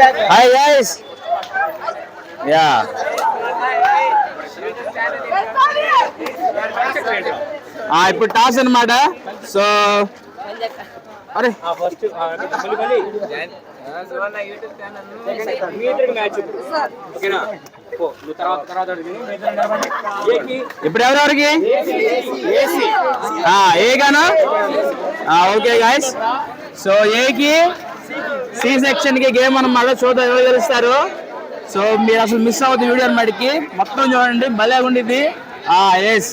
Hi guys yeah ఇప్పుడు toss అన్నమాట. So అరే. ఇప్పుడు ఎవరెవరికి ఏ గాను? ఓకే గాయస్ సో ఏకి? సి సెక్షన్కి గేమ్ అన్నమాట చూద్దాం ఎవరు గెలుస్తారు. సో మీరు అసలు మిస్ అవుతుంది వీడియో అన్నమాటికి మొత్తం చూడండి భలే ఉండిద్ది. ఎస్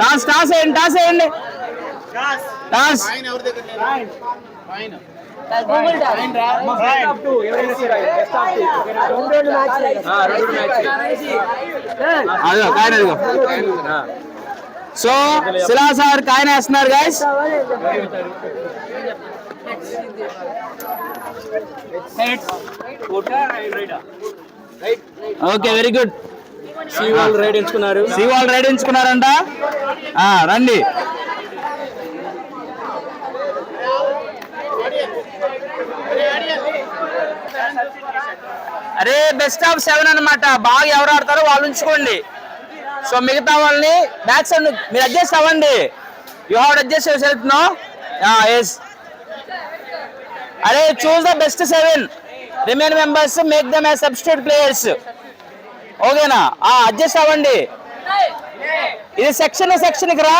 టాస్ టాస్ వేయండి టాస్ వేయండి టాస్ అదిగో కాయన సో శిలా సార్ కాయన వేస్తున్నారు guys okay very good C వాళ్ళు రైడ్ ఎంచుకున్నారు. సి వాళ్ళు రైడ్ ఎంచుకున్నారంట. రండి. అరే బెస్ట్ ఆఫ్ సెవెన్ అన్నమాట. బాగా ఎవరు ఆడతారో వాళ్ళు ఉంచుకోండి. సో మిగతా వాళ్ళని బ్యాక్ సైడ్ మీరు అడ్జస్ట్ అవ్వండి. You have adjust yourself no yes అరే choose the best seven remain members make them as substitute players ఓకేనా అడ్జస్ట్ అవ్వండి. ఇది సెక్షన్ సెక్షన్కి రా.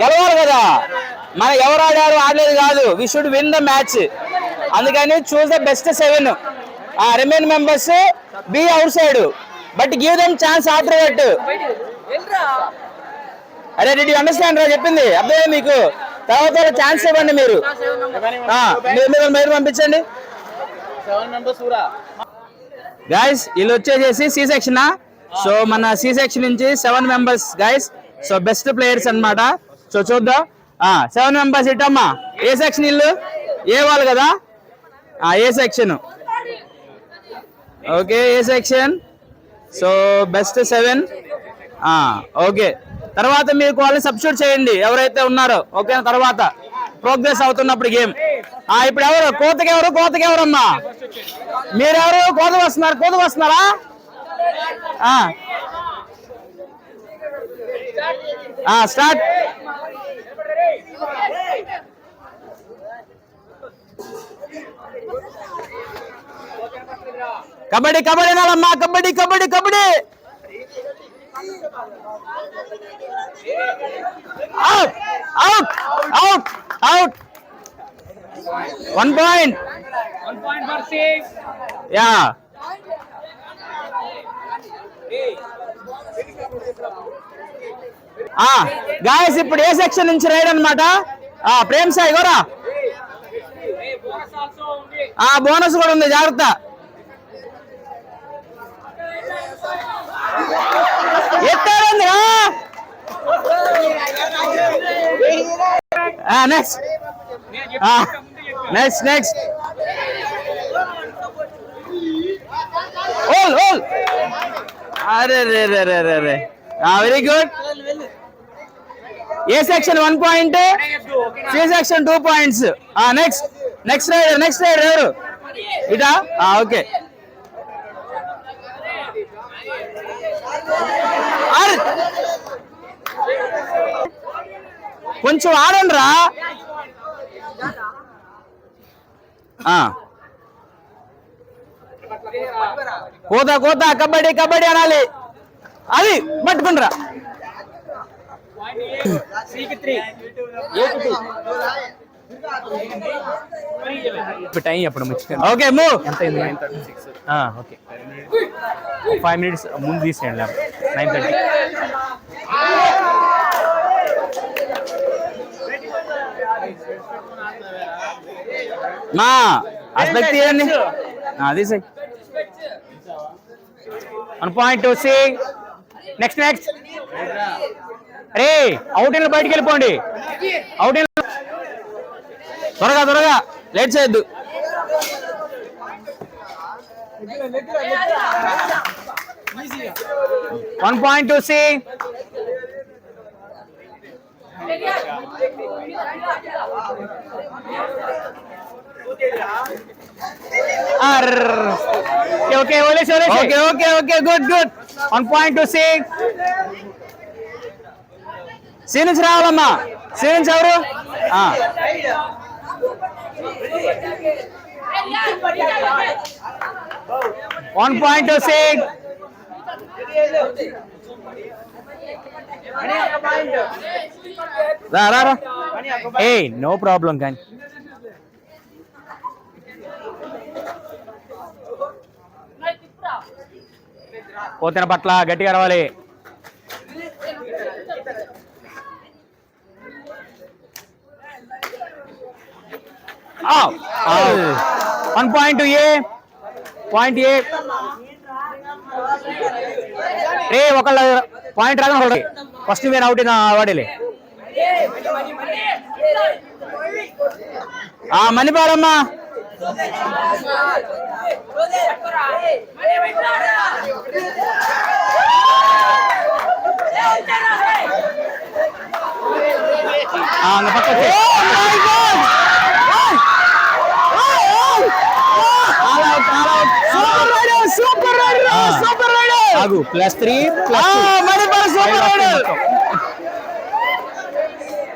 గెలవాలి కదా? మన ఎవరు ఆడారు? ఆడలేదు కాదు. We should win the match అందుకని చూస్ ద బెస్ట్ సెవెన్ ఆ remain members be outside but give them chance after that అరే రెడీ అండర్స్టాండ్ రా చెప్పింది? అబ్బాయి మీకు? తర్వాత ఛాన్స్ ఇవ్వండి మీరు. మీరు మీరు మీరు పంపించండి. గాయస్ వీళ్ళు వచ్చేసేసి సి సెక్షన్ సో మన సి సెక్షన్ నుంచి seven members guys so best players అన్నమాట. సో చూద్దాం. సెవెన్ మెంబర్స్ ఇటమ్మా ఏ సెక్షన్ ఇల్లు ఏ వాళ్ళు కదా? A section okay A section so best seven okay తర్వాత మీకు వాళ్ళని సబ్స్టిట్యూట్ చేయండి. ఎవరైతే ఉన్నారో ఓకే తర్వాత ప్రోగ్రెస్ అవుతున్నప్పుడు గేమ్ ఇప్పుడు ఎవరు? కోతకెవరు? ఎవరు మీరెవరు? కోత వస్తున్నారు. కోత వస్తున్నారా? Start Yeah. Start kabaddi kabaddi నాలమ్మా kabaddi kabaddi kabaddi. Out out out out one point yeah guys ఇప్పుడు ఏ సెక్షన్ నుంచి రైడ్ అనమాట ప్రేమ్ సాయి గోరా. బోనస్ బోనస్ కూడా ఉంది జాగ్రత్త. ఎత్తారండి నెక్స్ట్ నెక్స్ట్ నెక్స్ట్ ఓల్ ఓల్ అరే రే రే రే రే రే. Very good A section one point C section two points next next raider next raider ఎవరు? ఇటా? ఓకే కొంచెం ఆడండి రా కోత కోత కబడ్డీ కబడ్డీ అనాలి. అది పట్టుకుండ్రా. త్రీ టూ మర్చిపోయాను ఓకే ఎంత ఫైవ్ మినిట్స్ ముందు తీసేయండి. నైన్ థర్టీ మా అస్పెక్ట్ తీయండి. అది సై one point to C next next అరే అవుట్ బయటికి వెళ్ళిపోండి. అవుట్ త్వరగా త్వరగా. లేట్ చేయొద్దు. One point to C. Okay okay వదిలేసి వదిలేసి okay okay okay good good. One point to C. రావాలమ్మా. C నుంచి ఎవరు? ఆ, వన్ పాయింట్ టు సిక్స్ రా రా రా ఏ నో ప్రాబ్లం కానీ పోతిన పట్ల గట్టిగా రావాలి one point A. Point A. రే ఒకళ్ళ పాయింట్ రాగా ఫస్ట్ మీరు అవుట్ వాడేలే. ఆ మణిపాలమ్మా ఆ, అంగ పక్క వచ్చే. సూపర్ రైడర్ సూపర్ రైడర్ ఆ. సూపర్ రైడర్ ఆగు ప్లస్ త్రీ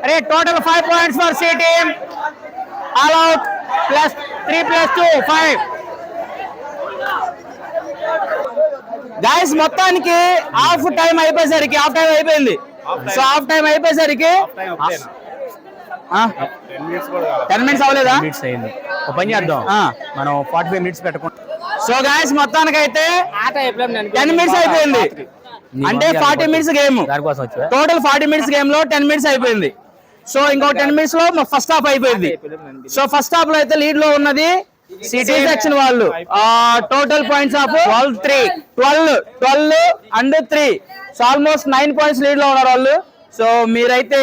అరే total five points for C team all out plus three plus two five guys మొత్తానికి హాఫ్ టైం అయిపోయేసరికి హాఫ్ టైం అయిపోయింది. సో హాఫ్ టైం అయిపోయేసరికి టెన్ మినిట్స్ అవ్వలేదా? Minutes అయింది. ఒక పని చేద్దాం. మనం ఫార్టీ ఫైవ్ మినిట్స్ పెట్టుకుంటాం. సో గాయస్ మొత్తానికి అయితే టెన్ మినిట్స్ అయిపోయింది. అంటే forty minutes game total forty minutes గేమ్లో టెన్ మినిట్స్ అయిపోయింది. సో ఇంకో టెన్ మినిట్స్లో ఫస్ట్ హాఫ్ అయిపోయింది. సో ఫస్ట్ హాఫ్లో అయితే లీడ్లో ఉన్నది సిటీ సెక్షన్ వాళ్ళు. Total points of twelve three twelve twelve and three so almost nine points లీడ్లో ఉన్నారు వాళ్ళు. సో మీరైతే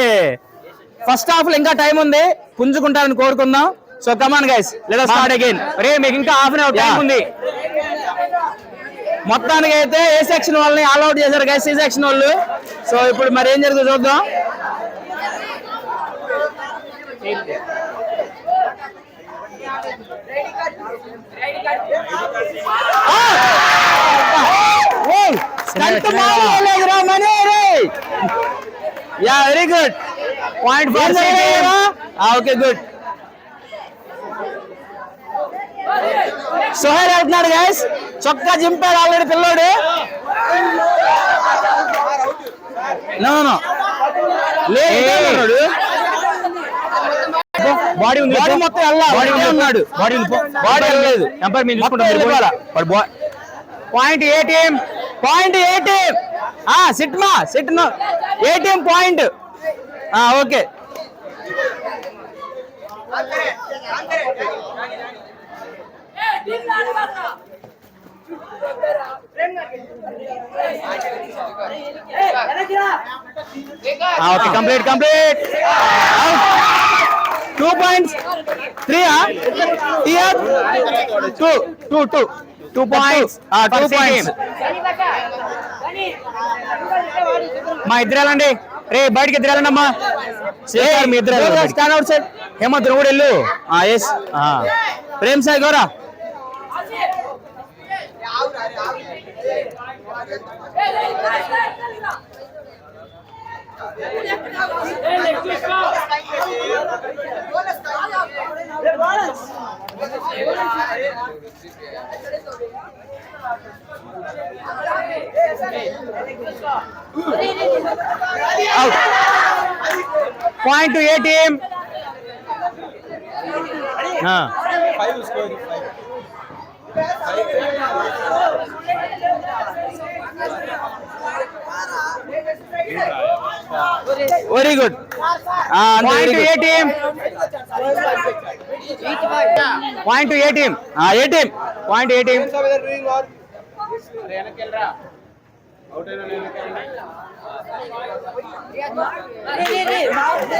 ఫస్ట్ హాఫ్లో ఇంకా టైం ఉంది. పుంజుకుంటారని కోరుకుందాం. So come on guys let start again రే మీకు ఇంకా హాఫ్ అన్ అవర్ టైం. ఉంది. మొత్తానికి అయితే ఏ సెక్షన్ వాళ్ళని ఆల్ అవుట్ చేశారు గైస్ సి సెక్షన్ వాళ్ళు. సో ఇప్పుడు మరి ఏం జరుగుతుందో చూద్దాం. యా వెరీ గుడ్ పాయింట్ ఏం ఫర్? ఆ, ఓకే గుడ్ సోహెల్ వెళ్తున్నాడు గైస్ చొక్కా చింపాడు ఆల్రెడీ పిల్లోడు. నో లేదు. బాడీ ఉంది బాడీ మొత్తం బాడీ ఉన్నాడు. బాడీ బాడీ లేదు. ఎంపైర్ మేము మొత్తం చూసుకుంటాం వెళ్ళిపోవాలా. Point A team point A team ఆ సిట్ మా సిట్ ఏటీఎం పాయింట్ ఆ okay. Okay complete complete two points three two two two two points two points మా ఇద్దరు వెళ్ళండి రే బయటికి ఇద్దరు వెళ్ళండి. అమ్మా మీ ఇద్దరు హేమంత్ నువ్వు కూడా వెళ్ళు. ఎస్ ఆ. ప్రేమ్ సాయి గోరా. Out. Point to A team. Huh. Very good point A team point A team A team point A team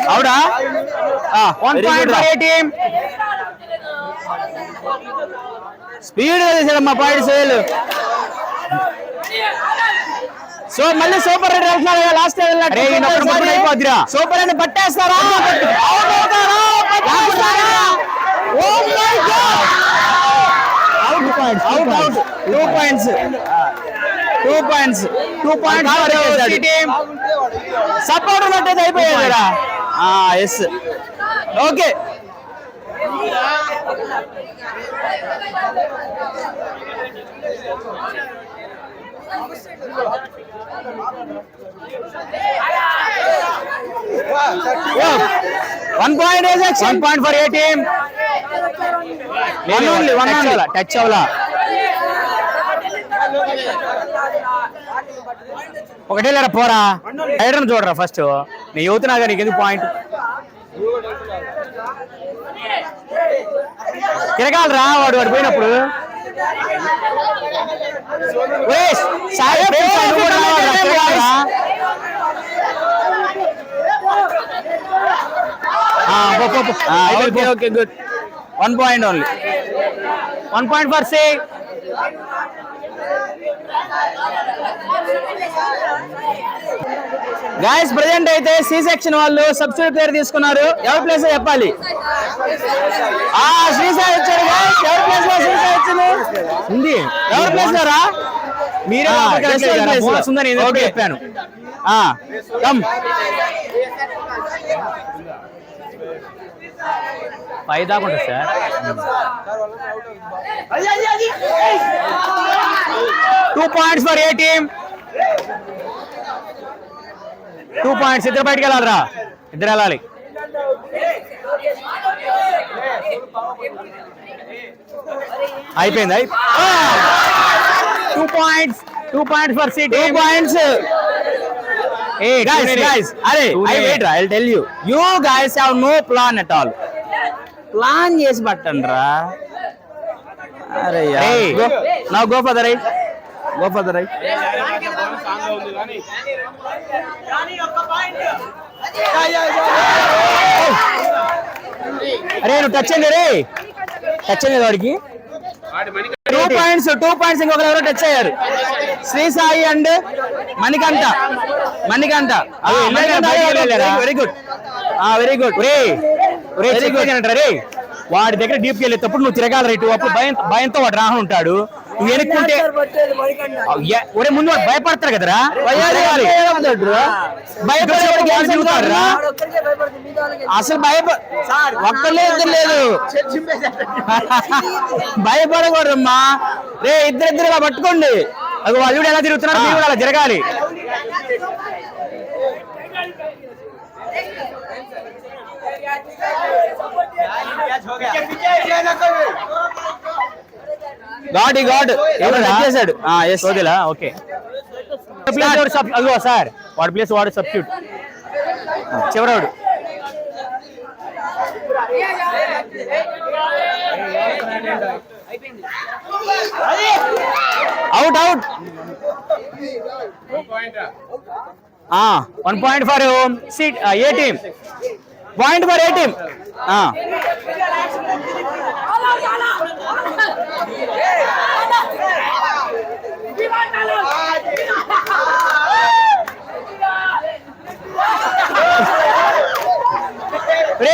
అవుడా? One point A team తీసాడమ్మా పాయింట్ సేల్ సో మళ్ళీ సూపర్ రెడ్ వెళ్తున్నాడు లాస్ట్ అయిపోద్దిరా super raid పట్టేస్తారా two points two points two points support ఉన్నట్టయితే అయిపోయాడా yes okay one point one point for A team One only, one only. Touch అవలా ఒకటే లేరా పోరా? Rider చూడరా ఫస్ట్ నీ యువతనా నీకు ఎందుకు పాయింట్ తిరగాలరా వాడు వాడు పోయినప్పుడు. Okay okay good one point only one point for C guys present అయితే సి సెక్షన్ వాళ్ళు సబ్సిడీ ప్లేయర్ తీసుకున్నారు. ఎవరి ప్లేస్ చెప్పాలి? ఆ శ్రీసాయి వచ్చాడు guys. ఎవరి ప్లేస్లో శ్రీసాయి వచ్చింది? ఉంది. ఎవరి ప్లేస్లో రా? మీరే ఉందని నేను. చెప్పాను. ఆ కమ్ పై దాకా ఉంటుంది sir. Two points for A team two points ఇద్దరు బయటకు వెళ్ళాలిరా. ఇద్దరు వెళ్ళాలి. అయిపోయింది two points two points for C two points A guys guys అరే ఐ వెయిట్ రా I tell you you guys have no plan at all plan చేసి పట్టండి రా అరే. నా go for the right go for the right అరే నువ్వు touch అయింది రే. టచ్ అయింది వాడికి. టూ పాయింట్స్ టూ పాయింట్స్ ఇంకొకరు ఎవరో టచ్ అయ్యారు. Sri Sai and Manikanta. Manikanta? Very good very good Very good. చెప్పేది రే వాడి దగ్గర డీప్ వెళ్ళేటప్పుడు నువ్వు తిరగాలి రైట్ అప్పుడు భయం భయంతో వాడు రాహు ఉంటాడు. వెనుక్కుంటే ఒరే ముందు భయపడతారు కదరా చెబుతారురా? అసలు భయప ఒక్కలే ఇద్దరు లేదు భయపడకూడదమ్మా రే ఇద్దరిద్దరు ఇలా పట్టుకోండి అది వాళ్ళు కూడా ఎలా తిరుగుతున్నారు మీరు కూడా అలా తిరగాలి గాడ్ ఈ గాడ్? చేశాడు. సోదిలా? ఓకే. ప్లేస్ ఎవరు సబ్ అదిగో సార్. వాడి ప్లేస్ వాడు substitute చివరాడు out out one point for seat A team point for A team ray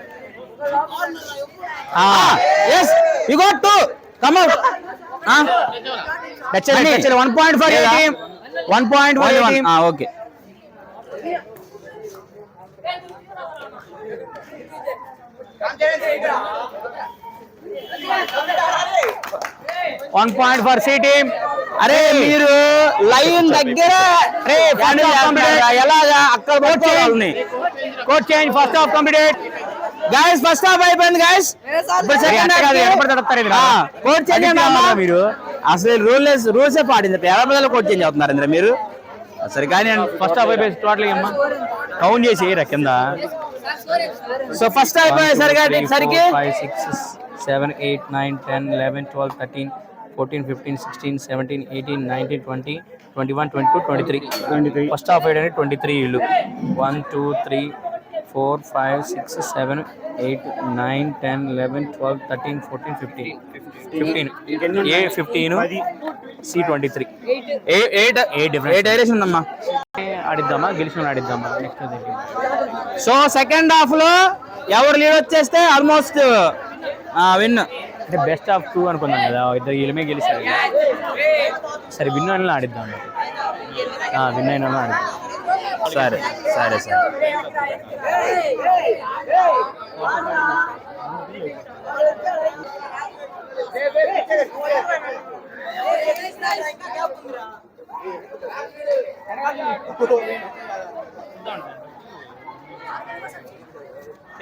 yes you got to come out one point for? Team one point for okay one point for C team అరే మీరు line దగ్గర రే? ఎలాగా అక్కడ coach change first half completed guys first half అయిపోయింది guys. Coach change మీరు? అసలు rules రూల్సే పాటింది ఎలా బదులు కోచ్ చేంజ్ అవుతున్నారు ఇంద్ర మీరు? సరే కానీ ఫస్ట్ హాఫ్ అయిపోయి టోటల్ అమ్మా. కౌంట్ చేసి రా కింద? సో ఫస్ట్ హాఫ్ అయిపోయేసరికి సరికి five six seven eight nine ten eleven twelve thirteen fourteen fifteen sixteen seventeen eighteen nineteen twenty twenty one twenty two twenty three twenty three first half అయ్యాడని twenty three ఇల్లు one two three four five six seven eight nine ten eleven twelve thirteen fourteen fifteen. Fifteen. A fifteen? C twenty three. Eight eight eight difference eight areas ఉందమ్మా? ఆడిద్దామా? గెలిచిన ఆడిద్దామా? Next so second హాఫ్లో ఎవరు lead వచ్చేస్తే almost win అంటే best of two అనుకున్నాం కదా. ఇద్దరు వీళ్ళమే గెలిచారు. సరే విన్ అయినా ఆడిద్దాం. విన్ అయినా ఆడిద్దాం. సరే సరే సరే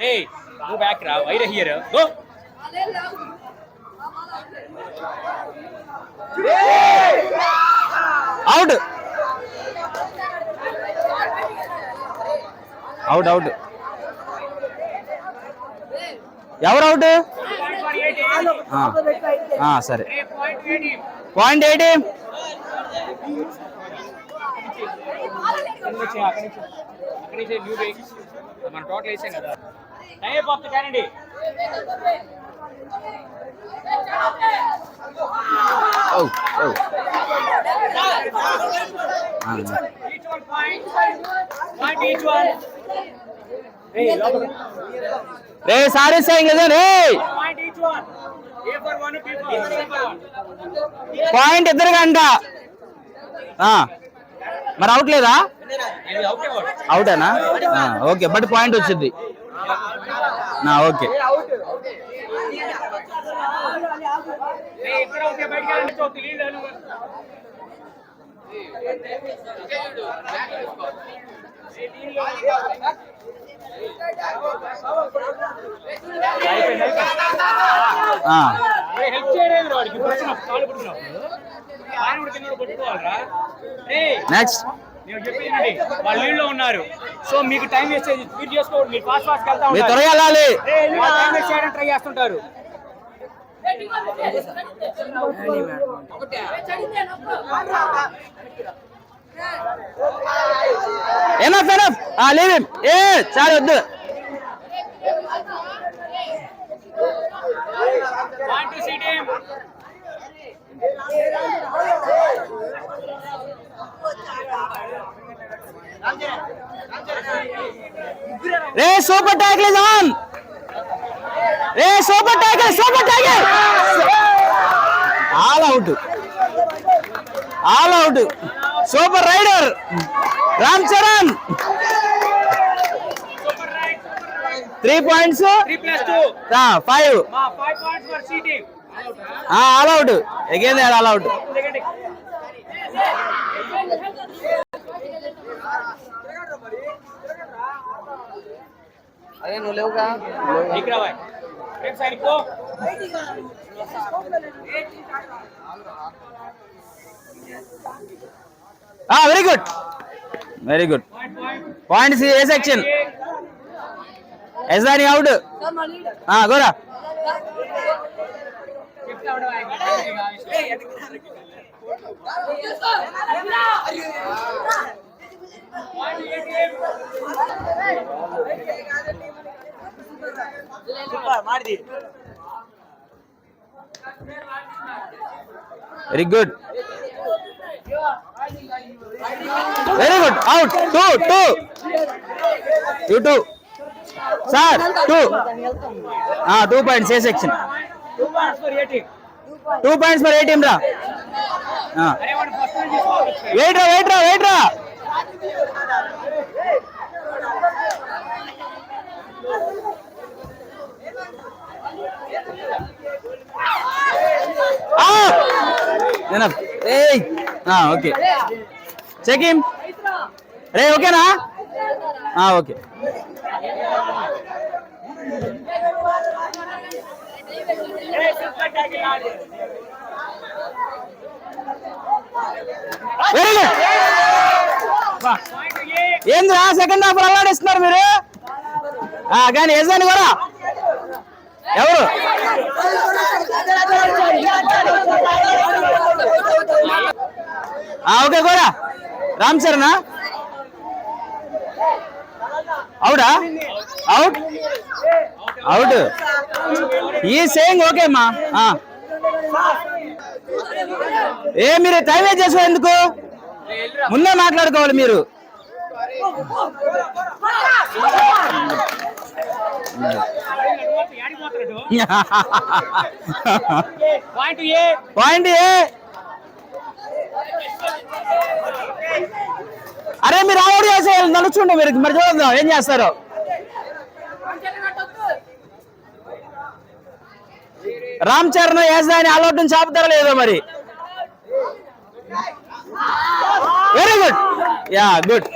Hey, go back, Ra. Why here? Go. Out out out ఎవరు అవుట్ సరే పాయింట్ ఎయిటీ మన టోటల్ వేసాం కదా type of each one point each one ray sorry saying లేదా రే పాయింట్ ఇద్దరు గంట మరి అవుట్ లేదా? అవుటేనా ఓకే బట్ పాయింట్ వచ్చింది. ఓకే. నెక్స్ట్ నేను వాళ్ళు నీళ్ళలో ఉన్నారు. సో మీకు టైం వేస్ట్ మీరు చేసుకోండి. మీరు ఫాస్ట్ ఫాస్ట్ వెళ్తా ఉంటారు. త్వరగా వెళ్ళాలి. టైం వేస్ట్ చేయడానికి ట్రై చేస్తుంటారు. ఎనఫ్ ఎనఫ్ ఆ హిమ్ ఏ చాలు వద్దు. రే super tackle is on ray super tackle super tackle all out all out super raider Ram Charan. Three points. Five మా five points for C team all out again all out ఇక్కడ రావాలి. రేపు side co very good very good point point points A section yes దాని out Gora. Very good very good out two two two two sir two two points A section two points మరి ATM రా. అరే వాడు first wait రా wait రా. Wait రా okay check రే ఓకేనా ఓకే వెరీ ఏంద్రా సెకండ్ హాఫ్ అల్లాడిస్తున్నారు మీరు? ఆ, కానీ యజమాని కూడా? ఎవరు? ఓకే కూడా. రామ్ చరణా అవుడా? అవుట్? అవుట్. ఈ సేయింగ్ ఓకే అమ్మా. ఏ మీరు టైం వేస్ట్ చేసుకో ఎందుకు? ముందే మాట్లాడుకోవాలి మీరు. Point A. Point A. అరే మీరు ఆవిడ చేసేయాలి. నడుచుండే మీరు. మరి చూద్దాం ఏం చేస్తారు? రామ్ చరణ్ వేసాయని అలౌట్ నుంచి ఆపుతారా లేదో మరి? వెరీ గుడ్ యా గుడ్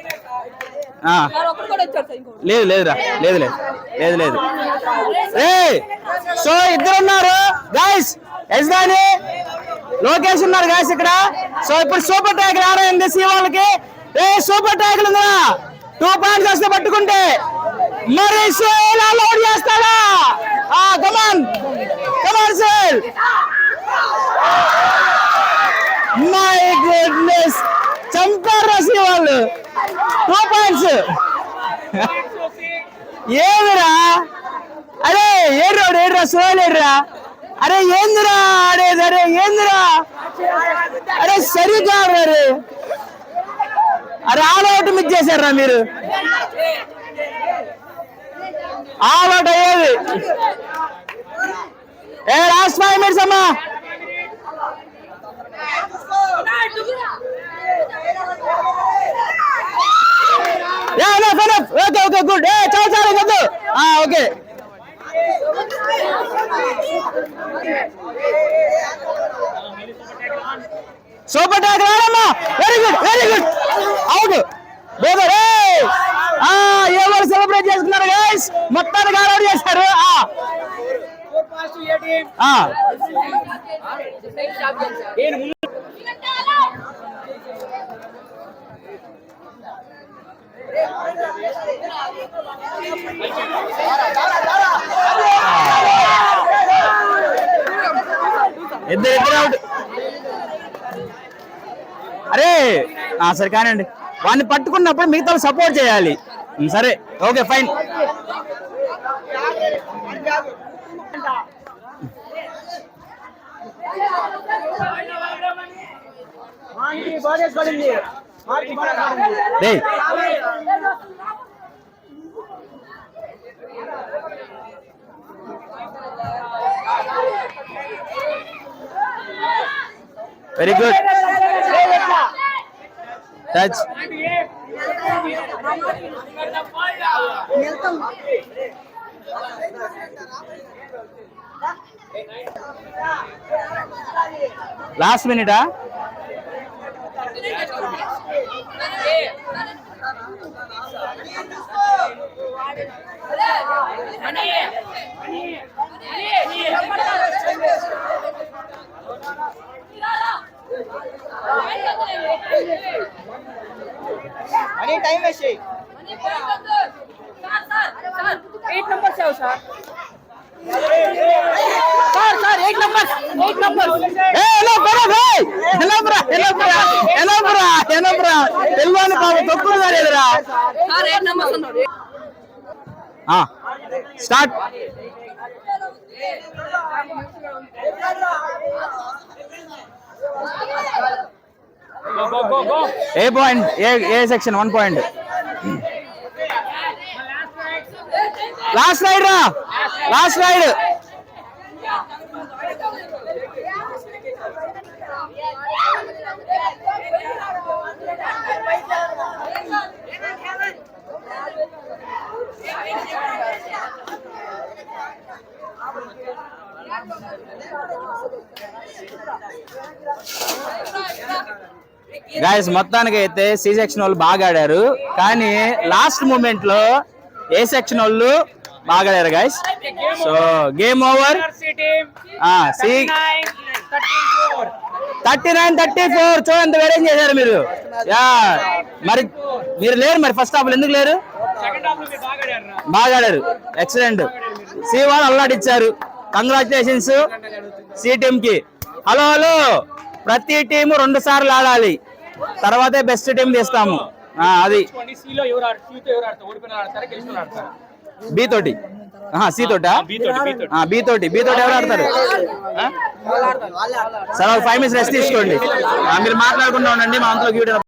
లేదు లేదురా. లేదు లేదు. లేదు లేదు. ఏ సో ఇద్దరు ఉన్నారు గాయస్ యజ్దాని లోకేష్ ఉన్నారు గాయస్ ఇక్కడ. సో ఇప్పుడు సూపర్ ట్యాగ్ ఆడైంది సి వాళ్ళకి ఏ సూపర్ ట్యాగ్ ఉందా టూ పాయింట్స్ వస్తే పట్టుకుంటే. మరి సేల్ అలౌట్ చేస్తాడా? ఆ కమాన్ కమాన్ సేల్ మై గుడ్నెస్ చంపారు రాసి వాళ్ళు టూ పాయింట్స్ ఏమిరా? అరే ఏడ్రా ఏడురా సోల్ ఏడ్రా అరే ఏందిరా? అరే అరే ఏందిరా? అరే సరిగా అరే అరే ఆల్ అవుట్ మిస్ చేశారా మీరు? ఆల్ అవుట్ అయ్యేది. ఏ లాస్ట్ ఫైవ్ మినిట్స్ అమ్మా. Okay okay good. ఏ చాలా చాలా వద్దు. ఓకే. సూపర్ ట్యాక్ రాడమ్మా very good very good out brother ఆ ఎవరు సెలబ్రేట్ చేసుకున్నారు గైస్ మొత్తానికి ఆల్అౌట్ చేశారు. ఆ. ఇద్దరు ఇద్దరు అవుట్ అరే ఆ, సరే కానండి వాడిని పట్టుకున్నప్పుడు మిగతా సపోర్ట్ చేయాలి. సరే ఓకే ఫైన్ రేయ్ వెరీ గుడ్ టచ్ లాస్ట్ మినిటా చేయి eight numbers sir. Sir sir eight numbers eight numbers ఏ ఎలా బరా భాయ్ ఎలా బరా ఎలా బరా ఎలా బరా ఎలా బరా తెల్వాని బాబు తక్కువ కాలేదురా సార్ ఎయిట్ నంబర్స్ ఉన్నాడు. ఆ start. Go go A point A A section one point last raid రా లాస్ట్ రైడ్ గాయస్ మొత్తానికి అయితే సి సెక్షన్ వాళ్ళు బాగా ఆడారు. కానీ లాస్ట్ మూమెంట్లో ఏ సెక్షన్ వాళ్ళు బాగా ఆడారు guys so game over C thirty nine thirty four చూడంత వేరేం చేశారు మీరు? యా మరి మీరు లేరు మరి ఫస్ట్ హాఫ్ ఎందుకు లేరు? బాగా ఆడారు. బాగా ఆడారు ఎక్సలెంట్ సి వాళ్ళు అల్లాడిచ్చారు. కంగ్రాచులేషన్స్ సి టీమ్కి. హలో హలో ప్రతి టీము రెండు సార్లు ఆడాలి. తర్వాతే బెస్ట్ టీం తీస్తాము అది. బి తోటి. బి తోటా బి తోటి. బి తోటి. ఎవరు ఆడతారు? సరే ఫైవ్ మినిట్స్ రెస్ట్ తీసుకోండి. మీరు మాట్లాడుకుంటూ ఉండండి మా అంతలో